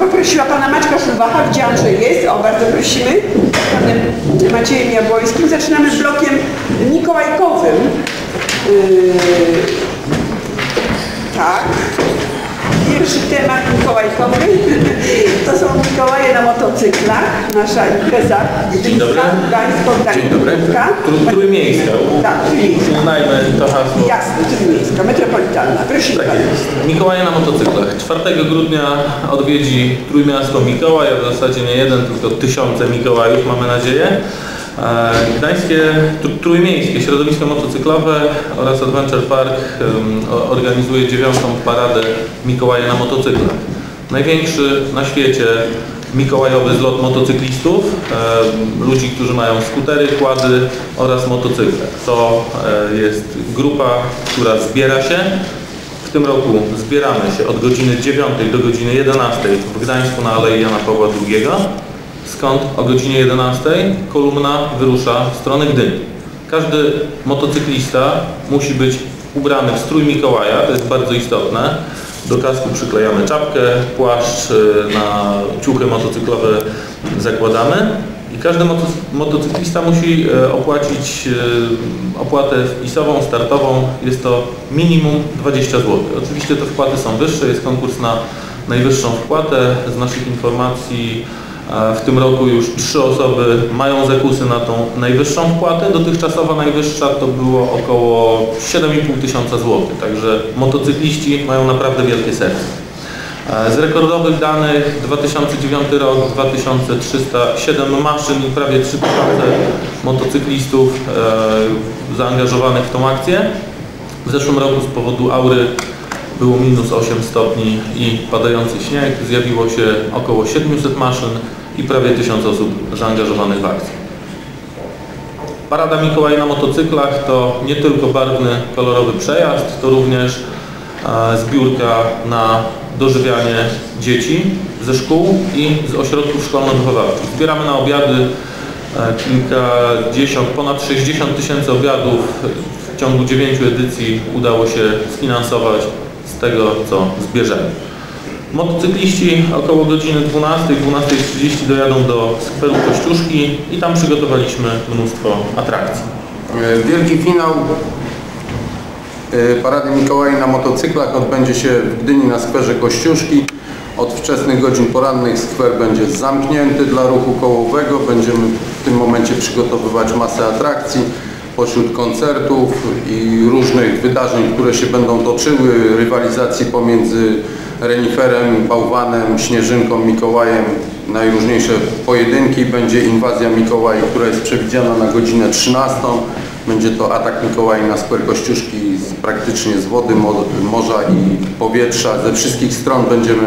poprosiła pana Maćka Szulwacha, widziałam, że jest, o bardzo prosimy, panem Maciejem Jabłońskim. Zaczynamy blokiem mikołajkowym. Yy, tak. Pierwszy temat mikołajkowy są Mikołaje na motocyklach, nasza impreza Dzień dobry. gdańsko Dzień dobry. Trój- Trójmiejska. Tak, trójmiejska. Uznajmy to hasło. Jasne, trójmiejska, metropolitalna. Prosimy Tak jest. Mikołaje na motocyklach. 4 grudnia odwiedzi Trójmiasto Mikołaj, a w zasadzie nie jeden, tylko tysiące Mikołajów, mamy nadzieję. E, Gdańskie, tr- trójmiejskie środowisko motocyklowe oraz Adventure Park organizuje dziewiątą paradę Mikołaje na motocyklach. Największy na świecie mikołajowy zlot motocyklistów, ludzi, którzy mają skutery, kłady oraz motocykle. To e, jest grupa, która zbiera się w tym roku zbieramy się od godziny 9 do godziny 11 w Gdańsku na Alei Jana Pawła II, skąd o godzinie 11 kolumna wyrusza w stronę Gdyni. Każdy motocyklista musi być ubrany w strój Mikołaja, to jest bardzo istotne. Do kasku przyklejamy czapkę, płaszcz, y, na ciuchy motocyklowe zakładamy i każdy moto- motocyklista musi e, opłacić e, opłatę wpisową, startową. Jest to minimum 20 zł. Oczywiście te wpłaty są wyższe, jest konkurs na najwyższą wpłatę. Z naszych informacji w tym roku już trzy osoby mają zakusy na tą najwyższą wpłatę. Dotychczasowa najwyższa to było około 7,5 tysiąca złotych. Także motocykliści mają naprawdę wielkie serce. E, Z rekordowych danych 2009 rok 2307 maszyn i prawie 3000 motocyklistów e, zaangażowanych w tą akcję. W zeszłym roku z powodu aury było minus 8 stopni i padający śnieg. Zjawiło się około 700 maszyn i prawie 1000 osób zaangażowanych w akcję. Parada Mikołaj na motocyklach to nie tylko barwny, kolorowy przejazd, to również e, zbiórka na dożywianie dzieci ze szkół i z ośrodków szkolno-wychowawczych. Zbieramy na obiady e, kilkadziesiąt, ponad 60 tysięcy obiadów w ciągu 9 edycji udało się sfinansować z tego, co zbierzemy. Motocykliści około godziny 12, 12.30 dojadą do skweru Kościuszki i tam przygotowaliśmy mnóstwo atrakcji. E, Wielki finał e, Parady Mikołaj na motocyklach odbędzie się w Gdyni na skwerze Kościuszki. Od wczesnych godzin porannych skwer będzie zamknięty dla ruchu kołowego. Będziemy w tym momencie przygotowywać masę atrakcji pośród koncertów i różnych wydarzeń, które się będą toczyły, rywalizacji pomiędzy reniferem, bałwanem, śnieżynką, Mikołajem, najróżniejsze pojedynki. Będzie inwazja Mikołaj, która jest przewidziana na godzinę 13. Będzie to atak Mikołaj na skwer Kościuszki z, praktycznie z wody, mo- morza i powietrza. Ze wszystkich stron będziemy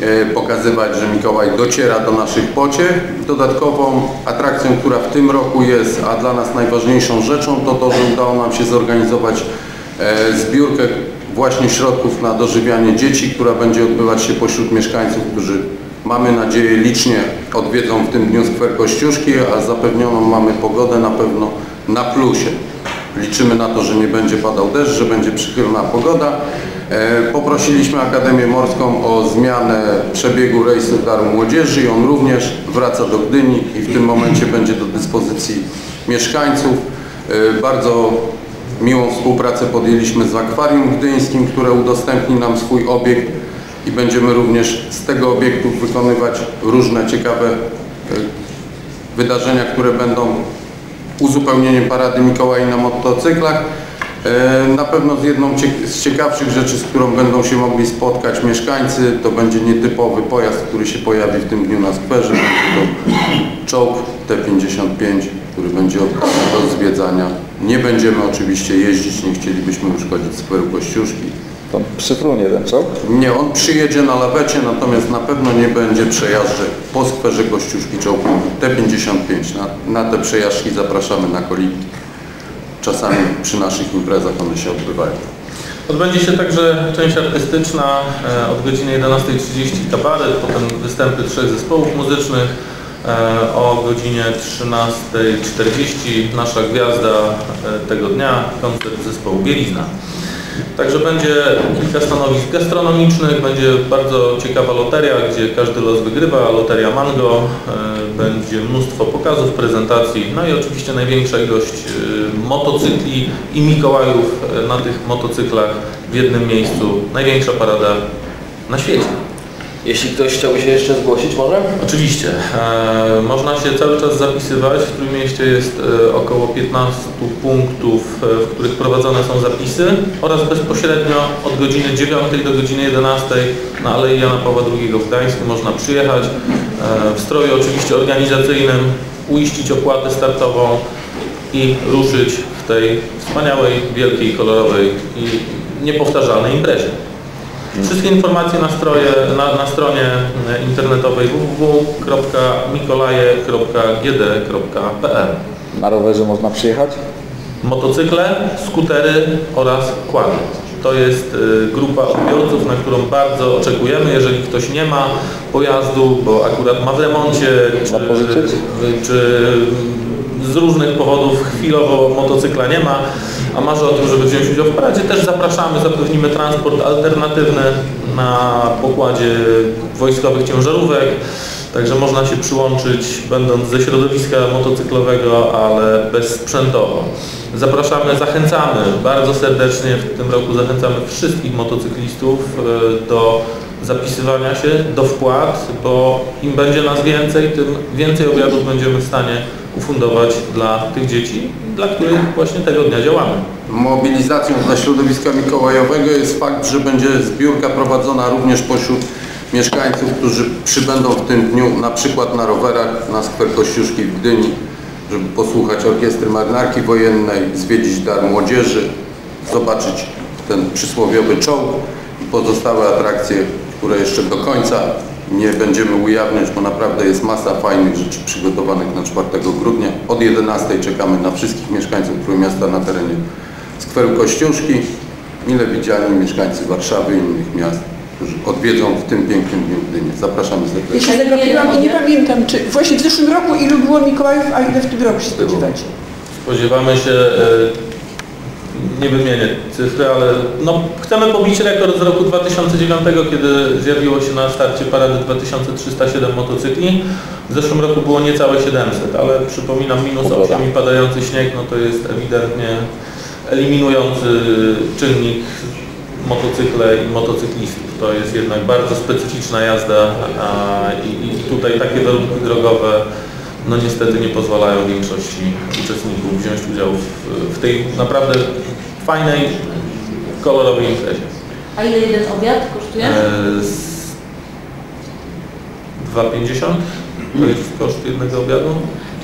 e, pokazywać, że Mikołaj dociera do naszych pociech. Dodatkową atrakcją, która w tym roku jest, a dla nas najważniejszą rzeczą, to to, że udało nam się zorganizować e, zbiórkę właśnie środków na dożywianie dzieci, która będzie odbywać się pośród mieszkańców, którzy mamy nadzieję licznie odwiedzą w tym dniu skwer Kościuszki, a zapewnioną mamy pogodę na pewno na plusie. Liczymy na to, że nie będzie padał deszcz, że będzie przychylna pogoda. E, Poprosiliśmy Akademię Morską o zmianę przebiegu rejsu Daru Młodzieży i on również wraca do Gdyni i w tym momencie będzie do dyspozycji mieszkańców. E, Bardzo miłą współpracę podjęliśmy z Akwarium Gdyńskim, które udostępni nam swój obiekt i będziemy również z tego obiektu wykonywać różne ciekawe e, wydarzenia, które będą uzupełnieniem Parady Mikołaj na motocyklach. E, Na pewno z jedną z ciekawszych rzeczy, z którą będą się mogli spotkać mieszkańcy, to będzie nietypowy pojazd, który się pojawi w tym dniu na skwerze. Będzie to czołg T-55, który będzie do zwiedzania. Nie będziemy oczywiście jeździć, nie chcielibyśmy uszkodzić skweru Kościuszki. To przyfrunie ten czołg. Nie, on przyjedzie na lawecie, natomiast na pewno nie będzie przejażdżek po skwerze Kościuszki czołgu T55. Na, na te przejażdżki zapraszamy na kolibki. Czasami przy naszych imprezach one się odbywają. Odbędzie się także część artystyczna e, od godziny 11.30 kabaret, potem występy trzech zespołów muzycznych. E, O godzinie 13.40 nasza gwiazda e, tego dnia, koncert zespołu Bielizna. Także będzie kilka stanowisk gastronomicznych, będzie bardzo ciekawa loteria, gdzie każdy los wygrywa, loteria Mango, e, będzie mnóstwo pokazów, prezentacji, no i oczywiście największa ilość e, motocykli i Mikołajów e, na tych motocyklach w jednym miejscu, największa parada na świecie. Jeśli ktoś chciałby się jeszcze zgłosić może? Oczywiście. E, można się cały czas zapisywać. W Trójmieście jest e, około 15 punktów, e, w których prowadzone są zapisy oraz bezpośrednio od godziny 9 do godziny 11 na Alei Jana Pawła II w Gdańsku można przyjechać e, w stroju oczywiście organizacyjnym, uiścić opłatę startową i ruszyć w tej wspaniałej, wielkiej, kolorowej i niepowtarzalnej imprezie. Wszystkie informacje na, stroje, na, na stronie e, internetowej www.mikolaje.gd.pl Na rowerze można przyjechać? Motocykle, skutery oraz quady. To jest y, grupa odbiorców, na którą bardzo oczekujemy. Jeżeli ktoś nie ma pojazdu, bo akurat ma w remoncie, czy, czy z różnych powodów chwilowo motocykla nie ma, a marzy o tym, żeby wziąć udział w paradzie, też zapraszamy, zapewnimy transport alternatywny na pokładzie wojskowych ciężarówek. Także można się przyłączyć będąc ze środowiska motocyklowego, ale bezsprzętowo. Zapraszamy, zachęcamy bardzo serdecznie, w tym roku zachęcamy wszystkich motocyklistów e, do zapisywania się, do wpłat, bo im będzie nas więcej, tym więcej obiadów będziemy w stanie ufundować dla tych dzieci, dla których właśnie tego dnia działamy. Mobilizacją dla środowiska mikołajowego jest fakt, że będzie zbiórka prowadzona również pośród mieszkańców, którzy przybędą w tym dniu na przykład na rowerach na skwer Kościuszki w Gdyni, żeby posłuchać orkiestry marynarki wojennej, zwiedzić Dar Młodzieży, zobaczyć ten przysłowiowy czołg i pozostałe atrakcje, które jeszcze do końca nie będziemy ujawniać, bo naprawdę jest masa fajnych rzeczy przygotowanych na 4 grudnia. Od 11 czekamy na wszystkich mieszkańców Trójmiasta na terenie skweru Kościuszki, mile widziani mieszkańcy Warszawy i innych miast, którzy odwiedzą w tym pięknym dniu Gdynię. Zapraszamy Ja serdecznie. się zagapiłam i nie pamiętam, czy właśnie w zeszłym roku ilu było Mikołajów, a ile w tym roku się spodziewacie? Spodziewamy się, e, nie wymienię cyfry, ale no, chcemy pobić rekord z roku 2009, kiedy zjawiło się na starcie parady 2307 motocykli. W zeszłym roku było niecałe 700, ale przypominam minus Pogoda. 8 i padający śnieg, no to jest ewidentnie eliminujący czynnik motocykle i motocyklistów. To jest jednak bardzo specyficzna jazda a, i, i tutaj takie warunki drogowe no niestety nie pozwalają większości uczestników wziąć udział w, w tej naprawdę fajnej, kolorowej imprezie. A ile jeden obiad kosztuje? E, z 2,50 to jest koszt jednego obiadu.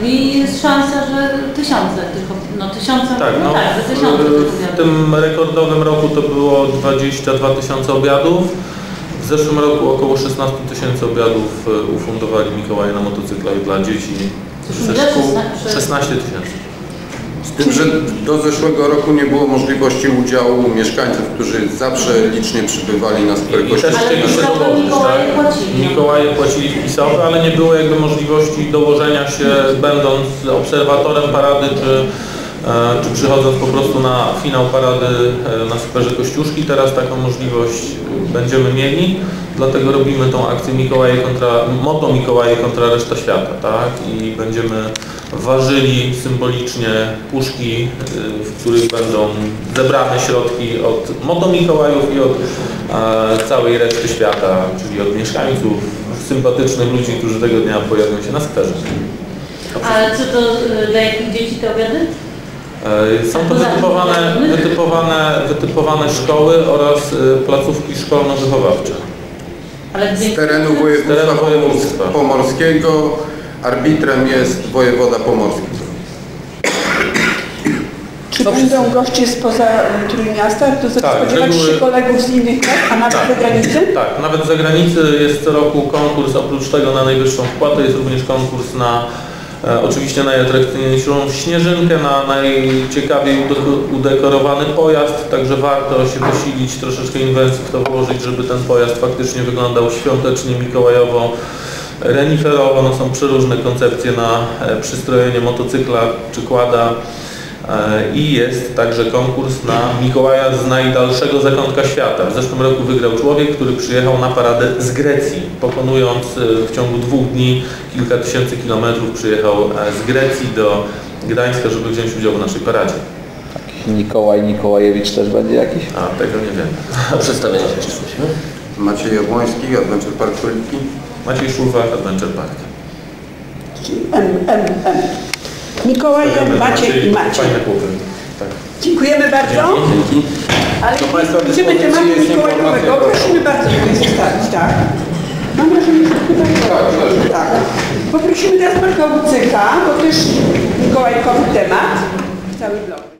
Czyli jest szansa, że tysiące tych, ob- no tysiące, Tak, no, no, tak, tysiące w, w tym rekordowym roku to było 22 tysiące obiadów. W zeszłym roku około 16 tysięcy obiadów e, ufundowali Mikołaje na motocyklach dla dzieci ze szkół. 16 16 tysięcy. Z tym, że do zeszłego roku nie było możliwości udziału mieszkańców, którzy zawsze licznie przybywali na skwer I też Kościuszki. Ale chcieli się wpisowe dołożyć, Mikołaje tak? płacili. Mikołaje płacili wpisowe, ale nie było jakby możliwości dołożenia się będąc obserwatorem parady, czy, czy przychodząc po prostu na finał parady e, na skwerze Kościuszki. Teraz taką możliwość będziemy mieli, dlatego robimy tą akcję Mikołaje kontra, Moto Mikołaje kontra reszta świata, tak? I będziemy ważyli symbolicznie puszki, y, w których będą zebrane środki od Moto Mikołajów i od e, całej reszty świata, czyli od mieszkańców, sympatycznych ludzi, którzy tego dnia pojawią się na skwerze. A co to dla jakich dzieci te obiady? E, Są to wytypowane, wytypowane, wytypowane szkoły oraz e, placówki szkolno-wychowawcze. Z terenu województwa województwa. pomorskiego arbitrem jest wojewoda pomorski. Czy będą goście spoza e, Trójmiasta? To Tak, spodziewać się reguły- kolegów z innych miast, a nawet Tak. za granicę? Tak, nawet z zagranicy jest co roku konkurs, oprócz tego na najwyższą wpłatę jest również konkurs na oczywiście najatrakcyjniejszą śnieżynkę, na najciekawiej udeko- udekorowany pojazd, także warto się posilić, troszeczkę inwencji w to włożyć, żeby ten pojazd faktycznie wyglądał świątecznie, mikołajowo, reniferowo, no są przeróżne koncepcje na e, przystrojenie motocykla czy kłada. E, I jest także konkurs na Mikołaja z najdalszego zakątka świata. W zeszłym roku wygrał człowiek, który przyjechał na paradę z Grecji, pokonując e, w ciągu dwóch dni kilka tysięcy kilometrów przyjechał e, z Grecji do Gdańska, żeby wziąć udział w naszej paradzie. Mikołaj Nikołajewicz też będzie jakiś? A tego nie wiem. Przedstawienie się jeszcze prosimy. Maciej Jabłoński, Adventure Park Króliki. Maciej Szulwak, Adventure Park. Czyli M, M, M. Mikołaj, M, Maciej i chłopy. Tak. Dziękujemy bardzo. Dzięki. Ale Do Państwa tematu informacja. prosimy bardzo tutaj zostawić, tak? Mam wrażenie, że chyba tak. tak. Poprosimy teraz Marka Łucyka, bo też mikołajkowy temat, cały blok.